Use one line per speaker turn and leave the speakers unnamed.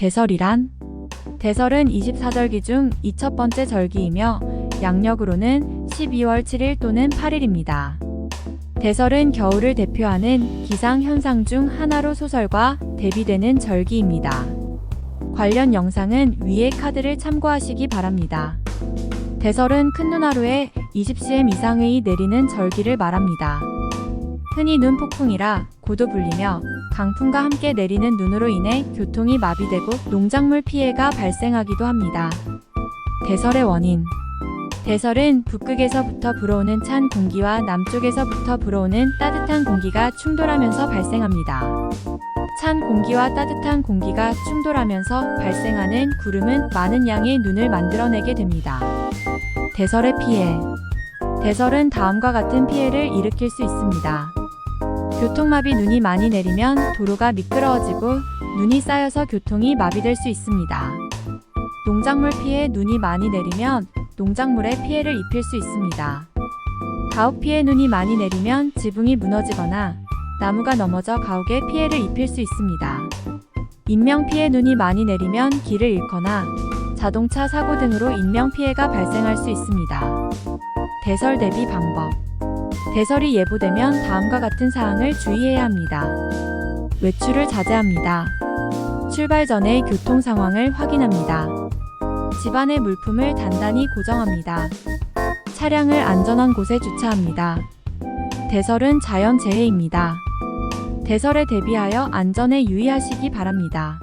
대설이란 대설은 24절기 중 이 첫 번째 절기이며 양력으로는 12월 7일 또는 8일입니다. 대설은 겨울을 대표하는 기상 현상 중 하나로 소설과 대비되는 절기입니다. 관련 영상은 위의 카드를 참고하시기 바랍니다. 대설은 큰 눈 하루에 20cm 이상의 내리는 절기를 말합니다. 흔히 눈 폭풍이라 고도 불리며 강풍과 함께 내리는 눈으로 인해 교통이 마비되고 농작물 피해가 발생하기도 합니다. 대설의 원인 대설은 북극에서부터 불어오는 찬 공기와 남쪽에서부터 불어오는 따뜻한 공기가 충돌하면서 발생합니다. 찬 공기와 따뜻한 공기가 충돌하면서 발생하는 구름은 많은 양의 눈을 만들어내게 됩니다. 대설의 피해 대설은 다음과 같은 피해를 일으킬 수 있습니다. 교통마비 눈이 많이 내리면 도로가 미끄러워지고 눈이 쌓여서 교통이 마비될 수 있습니다. 농작물 피해 눈이 많이 내리면 농작물에 피해를 입힐 수 있습니다. 가옥 피해 눈이 많이 내리면 지붕이 무너지거나 나무가 넘어져 가옥에 피해를 입힐 수 있습니다. 인명 피해 눈이 많이 내리면 길을 잃거나 자동차 사고 등으로 인명 피해가 발생할 수 있습니다. 대설 대비 방법 대설이 예보되면 다음과 같은 사항을 주의해야 합니다. 외출을 자제합니다. 출발 전에 교통 상황을 확인합니다. 집안의 물품을 단단히 고정합니다. 차량을 안전한 곳에 주차합니다. 대설은 자연재해입니다. 대설에 대비하여 안전에 유의하시기 바랍니다.